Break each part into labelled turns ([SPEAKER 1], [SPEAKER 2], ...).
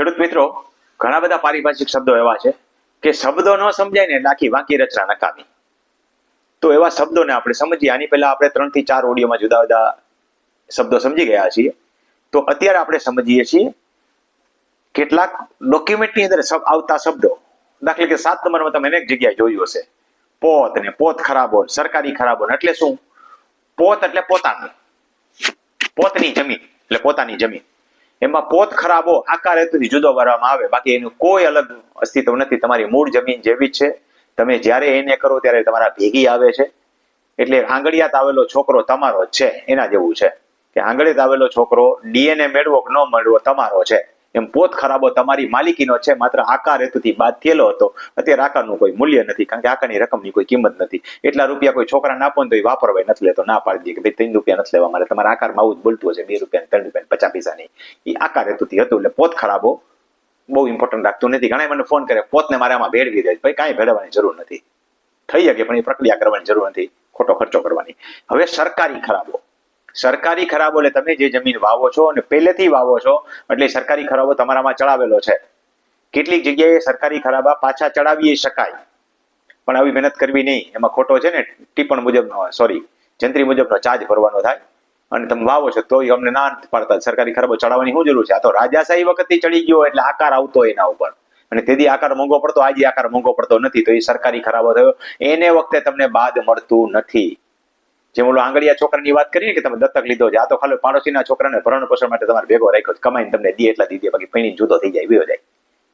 [SPEAKER 1] ખેડૂત મિત્રો, ઘણા બધા પારિભાષિક શબ્દો એવા છે કે શબ્દો ન સમજાય ને આખી વાંકી રચના નકામી. તો એવા શબ્દોને આપણે સમજીએ. આની પહેલા આપણે ત્રણથી ચાર ઓડિયોમાં જુદા જુદા શબ્દો સમજી ગયા છીએ. તો અત્યારે આપણે સમજીએ છીએ કેટલાક ડોક્યુમેન્ટની અંદર આવતા શબ્દો. દાખલા કે સાત નંબરમાં તમે અનેક જગ્યાએ જોયું હશે. પોત ને પોત ખરાબો સરકારી ખરાબો ને એટલે શું? પોત એટલે પોતાનું. પોતની જમીન, એટલે પોતાની જમીન. એમાં પોત ખરાબો આકાર હેતુથી જુદો કરવામાં આવે. બાકી એનું કોઈ અલગ અસ્તિત્વ નથી. તમારી મૂળ જમીન જેવી જ છે. તમે જ્યારે એને કરો ત્યારે તમારા ભેગી આવે છે. એટલે આંગળિયાત આવેલો છોકરો તમારો જ છે. એના જેવું છે. કે આંગળિયાત આવેલો છોકરો ડીએનએ મેળવો કે ન મેળવો તમારો છે. એમ પોત ખરાબો તમારી માલિકીનો છે, માત્ર આકાર હેતુથી બાદ થયેલો હતો. અત્યારે આકારનું કોઈ મૂલ્ય નથી, કારણ કે આકારની રકમની કોઈ કિંમત નથી. એટલા રૂપિયા કોઈ છોકરાને આપો ને તો એ વાપરવાય, નથી લેતો, ના પાડી દે કે ભાઈ ત્રણ રૂપિયા નથી લેવા મારે. તમારા આકારમાં આવું જ બોલતું હશે, બે રૂપિયા ત્રણ રૂપિયા પચાસ પૈસાની. એ આકાર હેતુથી હતું, એટલે પોત ખરાબો બહુ ઇમ્પોર્ટન્ટ રાખતું નથી. ઘણા મને ફોન કરે પોતને મારે આમાં ભેળવી દે ભાઈ, કાંઈ ભેળવવાની જરૂર નથી. થઈ શકે, પણ એ પ્રક્રિયા કરવાની જરૂર નથી, ખોટો ખર્ચો કરવાની. હવે સરકારી ખરાબો. સરકારી ખરાબો, એટલે તમે જે જમીન વાવો છો અને પહેલેથી વાવો છો, એટલે સરકારી ખરાબો તમારામાં ચડાવેલો છે. કેટલીક જગ્યાએ સરકારી ખરાબા પાછા ચડાવી શકાય, પણ આવી મહેનત કરવી નહીં. એમાં ખોટો છે ને ટીપણ મુજબનો સોરી જંત્રી મુજબનો ચાર્જ ભરવાનો થાય, અને તમે વાવો છો તો અમને ના પાડતા. સરકારી ખરાબો ચડાવવાની શું જરૂર છે? આ તો રાજાશાહી વખતથી ચડી ગયો, એટલે આકાર આવતો એના ઉપર. અને તેથી આકાર મોંઘો પડતો, આજે આકાર મોંઘો પડતો નથી, તો એ સરકારી ખરાબો થયો. એને વખતે તમને બાદ મળતું નથી. જેમ ઓલો આંગળીયા છોકરાની વાત કરી કે તમે દત્તક લીધો છે. આ તો ખાલી પાડોશીના છોકરાને ભરણ પોષણ માટે તમારે ભેગો રાખ્યો છે. કમાઈને તમને દે એટલા દીધી બાકી પૈણી જુદો થઈ જાય, વિયો જાય.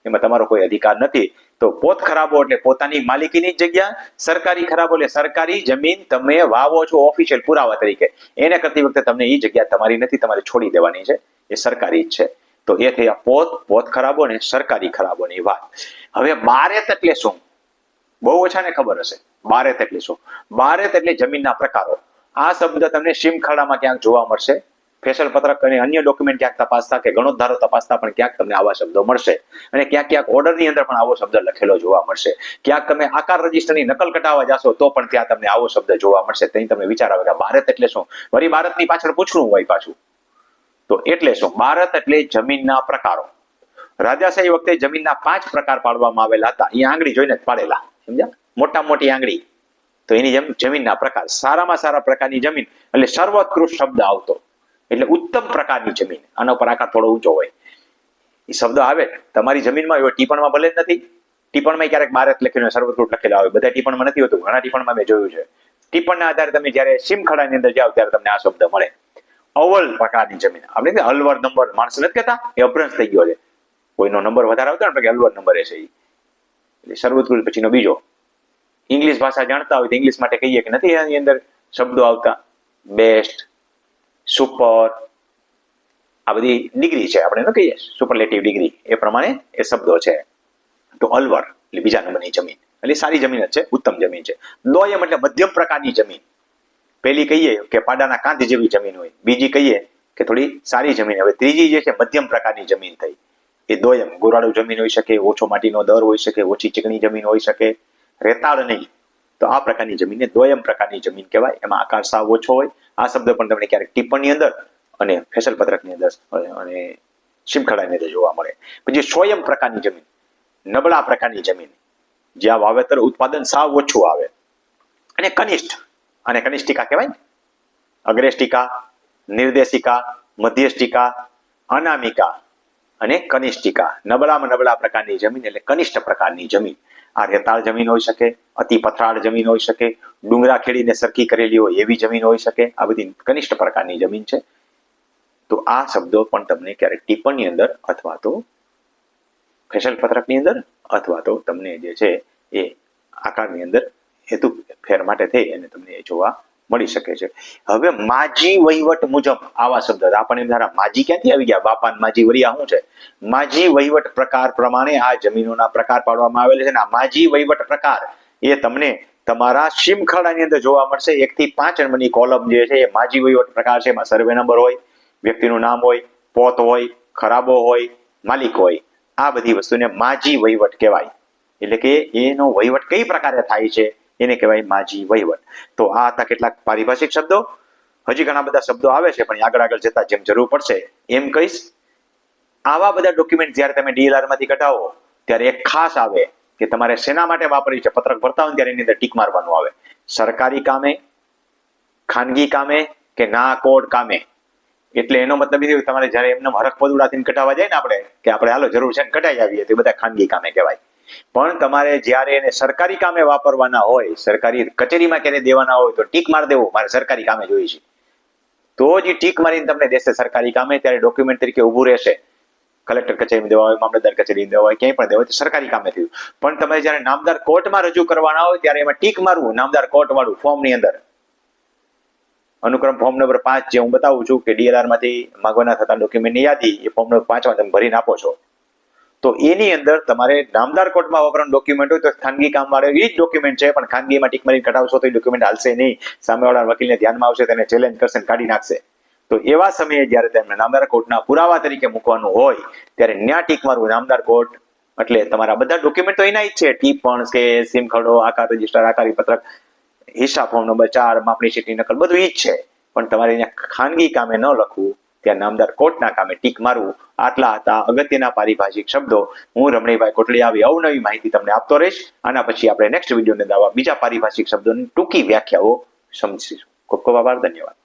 [SPEAKER 1] એમાં તમારો કોઈ અધિકાર નથી. તો પોત ખરાબો એટલે પોતાની માલિકીની જગ્યા, સરકારી ખરાબો એટલે સરકારી જમીન તમે વાવો છો ઓફિશિયલ પુરાવા તરીકે. એને કરતી વખતે તમને એ જગ્યા તમારી નથી, તમારે છોડી દેવાની છે. એ સરકારી જ છે. તો એ આ પોત પોત ખરાબો ને સરકારી ખરાબોની વાત. હવે બારેત એટલે શું? બહુ ઓછાને ખબર હશે. બારેત એટલે શું? બારેત એટલે જમીનના પ્રકારો. આ શબ્દ તમને શીમખાડામાં ક્યાંક જોવા મળશે. ફેશલ પત્રક અને અન્ય ડોક્યુમેન્ટ ક્યાંક તપાસતા કે ગણોદ્ધારો તપાસતા પણ ક્યાંક તમને આવા શબ્દો મળશે. અને ક્યાંક ક્યાંક ઓર્ડરની અંદર પણ આવો શબ્દ લખેલો જોવા મળશે. ક્યાંક તમે આકાર રજિસ્ટરની નકલ કટાવવા જાશો તો પણ ત્યાં તમને આવો શબ્દ જોવા મળશે. ત્યાં તમે વિચાર આવે કે ભારત એટલે શું? વળી ભારતની પાછળ પૂછવું હોય પાછું. તો એટલે શું? ભારત એટલે જમીનના પ્રકારો. રાજાશાહી વખતે જમીનના પાંચ પ્રકાર પાડવામાં આવેલા હતા. એ આંગળી જોઈને જ પાડેલા. સમજ્યા? મોટા મોટી આંગળી. તો એની જમીનના પ્રકાર, સારામાં સારા પ્રકારની જમીન, એટલે સર્વોત્કૃષ્ટ શબ્દ આવતો. એટલે ઉત્તમ પ્રકારની જમીન, આના ઉપર આકાર થોડો ઊંચો હોય. એ શબ્દ આવે, તમારી જમીનમાં એવો ટીપણમાં ભલે જ નથી. ટીપણમાં ક્યારેક બારત લખીને સર્વોત્કૃષ્ટ લખેલા આવે બધા ટીપણમાં નથી હોતું, ઘણા ટીપણમાં મેં જોયું છે. ટીપણના આધારે તમે જ્યારે સીમખડાની અંદર જાઓ, ત્યારે તમને આ શબ્દ મળે. અવલ પ્રકારની જમીન. આપણે હલવર નંબર, માણસ નથી કહેતા, એ અભ્રંશ થઈ ગયો છે. કોઈનો નંબર વધારે આવતો ને અલવર નંબર છે એ એટલે સર્વોત્કૃષ્ટ પછીનો બીજો. ઇંગ્લિશ ભાષા જાણતા હોય તો ઇંગ્લિશ માટે કહીએ કે નથી એની અંદર શબ્દો આવતા. બેસ્ટ સુપર આ બધી ડિગ્રી છે. આપણે ન કહીએ સુપરલેટિવ ડિગ્રી એ પ્રમાણે એ શબ્દો છે. તો અલવર, એટલે બીજા નંબરની જમીન. એટલે સારી જમીન જ છે, ઉત્તમ જમીન છે. દોયમ એટલે મધ્યમ પ્રકારની જમીન. પેલી કહીએ કે પાડાના કાંધ જેવી જમીન હોય. બીજી કહીએ કે થોડી સારી જમીન. હવે ત્રીજી જે છે, મધ્યમ પ્રકારની જમીન થઈ. એ દોયમ, ગોરાળું જમીન હોઈ શકે, ઓછો માટીનો દર હોઈ શકે, ઓછી ચીકણી જમીન હોઈ શકે. રેતાળ નહીં તો આ પ્રકારની જમીનને દોયમ પ્રકારની જમીન કહેવાય. એમાં આકાર સાવ ઓછો હોય. આ શબ્દ પણ તમને ક્યારેક ટિપ્પણની અંદર અને ફેસલ પત્રકની અંદર અને શીમખડાની અંદર જોવા મળે. પછી સોયમ પ્રકારની જમીન, નબળા પ્રકારની જમીન જ્યાં વાવેતર ઉત્પાદન સાવ ઓછું આવે. અને કનિષ્ઠ અને કનિષ્ઠિકા કહેવાય ને? અગ્રેષ્ટિકા, નિર્દેશિકા, મધ્યષ્ટિકા, અનામિકા અને કનિષ્ઠિકા. નબળામાં નબળા પ્રકારની જમીન એટલે કનિષ્ઠ પ્રકારની જમીન. આ રેતાળ જમીન હોઈ શકે, અતિ પથરાળ જમીન હોઈ શકે, ડુંગરા ખેડીને સરખી કરેલી હોય એવી જમીન હોઈ શકે. આ બધી કનિષ્ઠ પ્રકારની જમીન છે. તો આ શબ્દો પણ તમને ક્યારેક ટિપ્પણની અંદર અથવા તો ફેશલ પત્રકની અંદર અથવા તો તમને જે છે એ આકારની અંદર હેતુ ફેર માટે થઈ અને તમને એ જોવા મળી શકે છે. હવે માજી વહીવટ મુજબ આવા શબ્દ. આપણને એમ ધારા માજી ક્યાંથી આવી ગયા? બાપા માજી વરિયા શું છે? માજી વહીવટ પ્રકાર પ્રમાણે આ જમીનોના પ્રકાર પાડવામાં આવેલ છે અને આ માજી વહીવટ પ્રકાર એ તમને તમારા શિમખાડાની અંદર જોવા મળશે. એક થી પાંચ નંબરની કોલમ જે છે એ માજી વહીવટ પ્રકાર છે. એમાં સર્વે નંબર હોય, વ્યક્તિનું નામ હોય, પોત હોય, ખરાબો હોય, માલિક હોય. આ બધી વસ્તુને માજી વહીવટ કહેવાય. એટલે કે એનો વહીવટ કઈ પ્રકારે થાય છે? એને કહેવાય માજી વહીવટ. તો આ હતા કેટલાક પારિભાષિક શબ્દો. હજી ઘણા બધા શબ્દો આવે છે, પણ આગળ આગળ જતા જેમ જરૂર પડશે, એમ કહીશ. આવા બધા ડોક્યુમેન્ટ જ્યારે તમે ડીએલઆરમાંથી કઢાવો, ત્યારે એક ખાસ આવે કે તમારે શેના માટે વાપરી છે? પત્રક ભરતા હોય ત્યારે એની અંદર ટીક મારવાનું આવે. સરકારી કામે, ખાનગી કામે કે ના કોડ કામે? એટલે એનો મતલબ એ થયો તમારે જયારે એમને હરખ પદુડાથી કઢાવવા જાય ને આપણે, કે આપણે હાલો જરૂર છે ને કઢાઈ આવીએ, તો બધા ખાનગી કામે કહેવાય. પણ તમારે જ્યારે એને સરકારી કામે વાપરવાના હોય, સરકારી કચેરીમાં ક્યારે દેવાના હોય તો ટીક માર દેવો, મારે સરકારી કામે જોઈએ છે. તો જ ટીક મારીને તમને દેશે સરકારી કામે, ત્યારે ડોક્યુમેન્ટ તરીકે ઊભું રહેશે. કલેક્ટર કચેરીમાં દેવા હોય, મામલતદાર કચેરી દેવા હોય, ક્યાંય પણ દેવા હોય, તો સરકારી કામે થયું. પણ તમે જ્યારે નામદાર કોર્ટમાં રજૂ કરવાના હોય, ત્યારે એમાં ટીક મારવું, નામદાર કોર્ટ વાળું ફોર્મની અંદર. અનુક્રમ ફોર્મ નંબર પાંચ જે હું બતાવું છું કે ડીએલઆરમાંથી માગવાના થતા ડોક્યુમેન્ટની યાદી, એ ફોર્મ નંબર પાંચમાં તમે ભરીને આપો છો. તો એની અંદર તમારે નામદાર કોર્ટમાં વાપરવાનું ડોક્યુમેન્ટ હોય તો ખાનગી કામ વાળો એ જ ડોક્યુમેન્ટ છે, પણ ખાનગીમાં ટીક મારી કઢાવશો તો એ ડોક્યુમેન્ટ હાલશે નહીં. સામેવાળા વકીલને ધ્યાનમાં આવશે, તેને ચેલેન્જ કરશે કાઢી નાખશે. તો એવા સમયે જ્યારે તેમને નામદાર કોર્ટના પુરાવા તરીકે મૂકવાનું હોય, ત્યારે ન્યા ટીક મારવું નામદાર કોર્ટ, એટલે તમારા બધા ડોક્યુમેન્ટ તો એના જ છે. ટીપણ કે સિમ ખરડો આકાર રજિસ્ટર, આકારી પત્રક, હિસાબ ફોર્મ નંબર ચાર માપણી શીટની નકલ બધું એ જ છે. પણ તમારે અહીંયા ખાનગી કામે ન લખવું. ત્યાં નામદાર કોર્ટના કામે ટીક મારવું. આટલા હતા અગત્યના પારિભાષિક શબ્દો. હું રમણીભાઈ કોટલી આવી અવનવી માહિતી તમને આપતો રહીશ. આના પછી આપણે નેક્સ્ટ વિડીયોને દાવા બીજા પારિભાષિક શબ્દોની ટૂંકી વ્યાખ્યાઓ સમજીશું. ખૂબ ખૂબ આભાર, ધન્યવાદ.